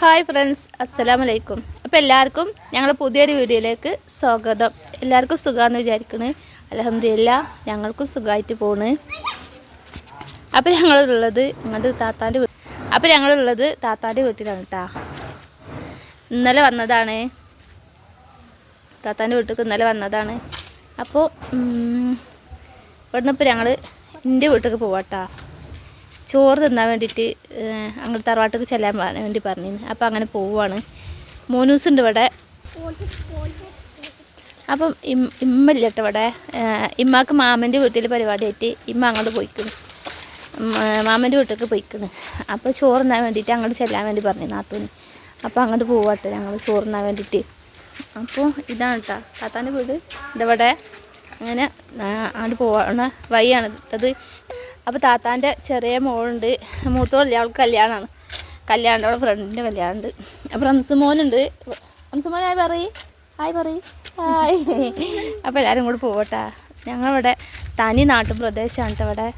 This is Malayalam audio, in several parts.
ഹായ് ഫ്രണ്ട്സ് അസ്സലാമു വലൈക്കും അപ്പോൾ എല്ലാവർക്കും ഞങ്ങളുടെ പുതിയൊരു വീഡിയോയിലേക്ക് സ്വാഗതം. എല്ലാവർക്കും സുഖമാണെന്ന് വിചാരിക്കണ്. അലഹമില്ല ഞങ്ങൾക്കും സുഖമായിട്ട് പോണ്. അപ്പോൾ ഞങ്ങളുള്ളത് ഇങ്ങോട്ട് താത്താന്റെ അപ്പോൾ ഞങ്ങളുള്ളത് താത്താന്റെ വീട്ടിലാണ് കേട്ടോ ഇന്നലെ വന്നതാണ്. താത്താന്റെ വീട്ടിലേക്ക് ഇന്നലെ വന്നതാണ്. അപ്പോൾ ഇവിടുന്ന് ഇപ്പോൾ ഞങ്ങൾ എന്റെ വീട്ടിലേക്ക് പോവാട്ടാ. ചോറ് തിന്നാൻ വേണ്ടിയിട്ട് അങ്ങോട്ട് തറവാട്ടിക്ക് ചെല്ലാൻ വേണ്ടി പറഞ്ഞിരുന്നു. അപ്പോൾ അങ്ങനെ പോവുകയാണ് മോനൂസ് ഉണ്ട് ഇവിടെ. അപ്പം ഇം ഇമ്മയില്ല കേട്ടോ ഇവിടെ ഇമ്മാക്ക് മാമന്റെ വീട്ടിൽ പരിപാടിയായിട്ട് ഇമ്മ അങ്ങോട്ട് പോയിക്കുന്നു മാമന്റെ വീട്ടിലേക്ക് പോയിക്കുന്നു അപ്പോൾ ചോറ് തിന്നാൻ വേണ്ടിയിട്ട് അങ്ങോട്ട് ചെല്ലാൻ വേണ്ടി പറഞ്ഞു നാത്തൂന്. അപ്പോൾ അങ്ങോട്ട് പോവാട്ടെ ഞങ്ങൾ ചോറ് തിന്നാൻ വേണ്ടിയിട്ട്. അപ്പോൾ ഇതാണ് കേട്ടോ താത്താന്റെ വീട്. ഇതവിടെ. അങ്ങനെ അങ്ങോട്ട് പോവാണ് വഴിയാണ്. ഇത് അപ്പോൾ താത്താന്റെ ചെറിയ മോളുണ്ട്. മൂത്തോളില്ല അവൾക്ക് കല്യാണമാണ് കല്യാണം അവളെ ഫ്രണ്ടിന്റെ കല്യാണമുണ്ട് അപ്പോൾ റംസ് മോനുണ്ട്. റംസ് മോൻ ആയി പറയ്. ഹായ് പറയ്. ഹായ്. അപ്പോൾ എല്ലാവരും കൂടെ പോകട്ടാ ഞങ്ങളിവിടെ തനി നാട്ടു പ്രദേശമാണ് ഇവിടെ.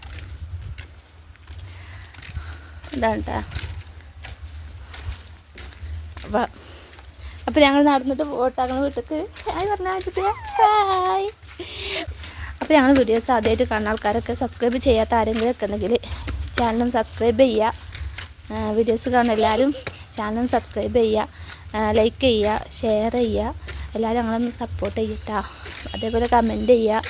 ഇതാണ് അപ്പം അപ്പോൾ ഞങ്ങൾ നടന്നിട്ട് പോട്ടാക്കുന്ന വീട്ടിലേക്ക് ഹായ് പറഞ്ഞാൽ ഹായ്. അപ്പോൾ വീഡിയോസ് ആദ്യമായിട്ട് കാണുന്ന ആൾക്കാരൊക്കെ സബ്സ്ക്രൈബ് ചെയ്യാത്ത ആരെങ്കിലും ഒക്കെ ഉണ്ടെങ്കിൽ ചാനലും സബ്സ്ക്രൈബ് ചെയ്യുക വീഡിയോസ് കാണുന്ന എല്ലാവരും ചാനലും സബ്സ്ക്രൈബ് ചെയ്യുക ലൈക്ക് ചെയ്യുക ഷെയർ ചെയ്യുക എല്ലാവരും ഞങ്ങളൊന്ന് സപ്പോർട്ട് ചെയ്യട്ടോ. അതേപോലെ കമന്റ് ചെയ്യുക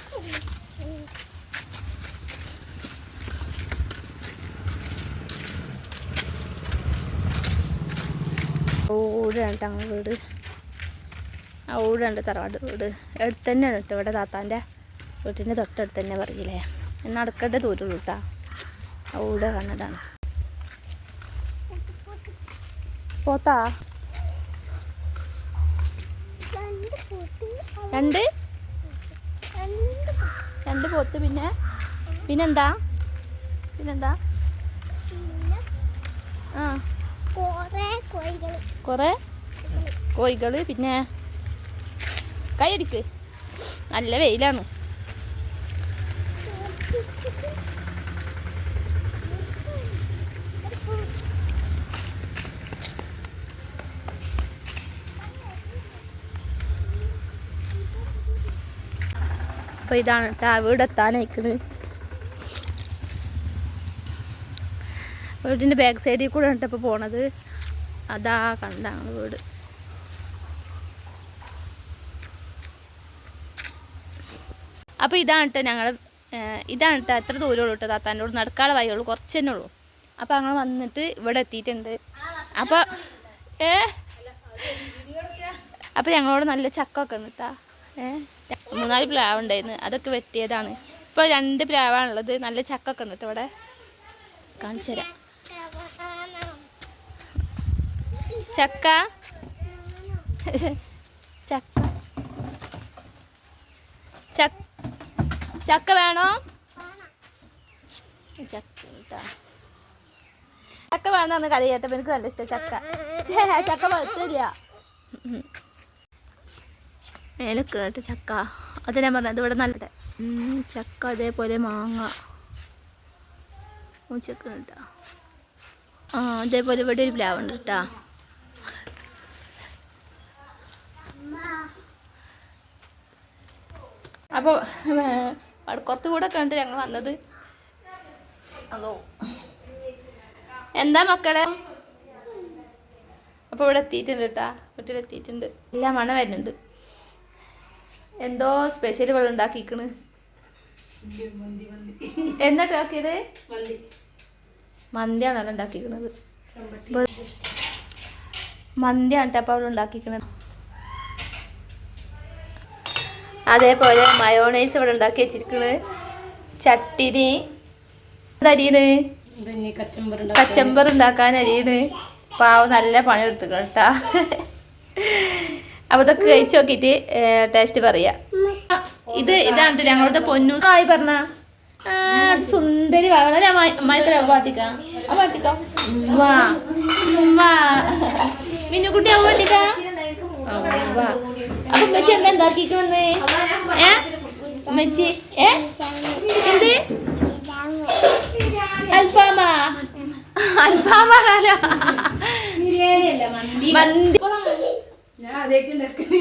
ഓടാണ് വീട്. ഓടാണ് തറവാട് വീട്. അടുത്ത് തന്നെയാണ് കേട്ടോ ഇവിടെ താത്താന്റെ. വീട്ടിന്റെ തൊട്ടടുത്ത് തന്നെ പറയില്ലേ? നടക്കേണ്ട ദൂരമുള്ളൂ കേട്ടോ ആ കണ്ണതാണ് പോത്താ? രണ്ട്? രണ്ട് പോത്ത് പിന്നെ? പിന്നെന്താ? പിന്നെന്താ? ആ. കുറേ കോഴികൾ പിന്നെ? കൈയടിക്ക് നല്ല വെയിലാണ്. അപ്പോൾ ഇതാണ് കേട്ടോ വീട് എത്താനയക്കണ് വീടിന്റെ ബാക്ക് സൈഡിൽ കൂടെ ഇപ്പോൾ പോണത്. അതാ കണ്ട വീട്. അപ്പോൾ ഇതാണ് കേട്ടോ ഞങ്ങൾ ഇതാണ് കേട്ടോ എത്ര ദൂരമുള്ളൂ കേട്ടോ താത്താന്റെ കൂടെ? നടക്കാളെ വഴിയുള്ളൂ കുറച്ച് തന്നെ ഉള്ളൂ. അപ്പോൾ ഞങ്ങൾ വന്നിട്ട് ഇവിടെ എത്തിയിട്ടുണ്ട്. അപ്പോൾ ഏ? അപ്പോൾ ഞങ്ങളോട് നല്ല ചക്ക ഒക്കെ ഉണ്ട് കേട്ടോ ഏ? മൂന്നാൽ പ്ലാവ് ഉണ്ടായിരുന്നു. അതൊക്കെ വെട്ടിയതാണ്. ഇപ്പോൾ രണ്ട് പ്ലാവാണുള്ളത് നല്ല ചക്ക ഒക്കെ ഉണ്ട് ഇവിടെ. കാണിച്ചു തരാം. ചക്ക? ചക്ക. ചക്ക വേണോ? ചക്ക. ചക്ക വേണമെന്ന് കറി കേട്ടപ്പോൾ എനിക്ക് നല്ല ഇഷ്ടം ചക്ക. ചക്ക പറ്റില്ല മേലെ കേട്ട് ചക്ക. അത് ഞാൻ പറഞ്ഞത് ഇവിടെ നല്ല ചക്ക അതേപോലെ മാങ്ങ. ഓ, ചക്ക കേട്ടാ ആ അതേപോലെ ഇവിടെ ഒരു പ്ലാവ് ഉണ്ട് കേട്ടാ അപ്പോൾ വടക്കുറത്ത് കൂടെ കണ്ട് ഞങ്ങൾ വന്നത്? അതോ? എന്താ മക്കളെ? അപ്പോൾ ഇവിടെ എത്തിയിട്ടുണ്ട് കേട്ടാ വീട്ടിലെത്തിയിട്ടുണ്ട്. എല്ലാ മണം വരുന്നുണ്ട്. എന്തോ സ്പെഷ്യൽ വെള്ളം ഉണ്ടാക്കിക്കണ്. എന്നിട്ടാക്കിയത് മന്തിയാണ് മന്തിയാണല്ലോ ഉണ്ടാക്കിക്കണത്? മന്തിയാണ് അപ്പോൾ അവിടെ ഉണ്ടാക്കിക്കണത്. അതേപോലെ മയോണൈസ് ഇവിടെ ഉണ്ടാക്കി വെച്ചിരിക്കണ്. ചട്ടിനി അരിയണ്? കച്ചമ്പർ ഉണ്ടാക്കാൻ. അരിയണ്. പാവം നല്ല പണിയെടുത്തു കേട്ടാ അപ്പൊ ഇതൊക്കെ കഴിച്ചു നോക്കിയിട്ട് ടേസ്റ്റ് പറയാ. ഇത് ഇതാണ് ഞങ്ങളുടെ പൊന്നു. ആയി പറഞ്ഞ. അത് സുന്ദരി വളരെ അമ്മായിത്തര പാട്ടിക്കാം. ആ പാട്ടിക്കാം. വാ വാ മിന്നുകുട്ടി ആ പാട്ടിക്കാം? വാ അപ്പൊ ഉമ്മച്ചി എന്താ ഉണ്ടാക്കിക്കണെന്ന് ഏ? ഉമ്മച്ചി ഏ? എന്ത്? അൽഫാമ. അൽഫാമാണല്ലോ. മന്തി. ഞാൻ ആദ്യമായിട്ട് ഉണ്ടാക്കണേ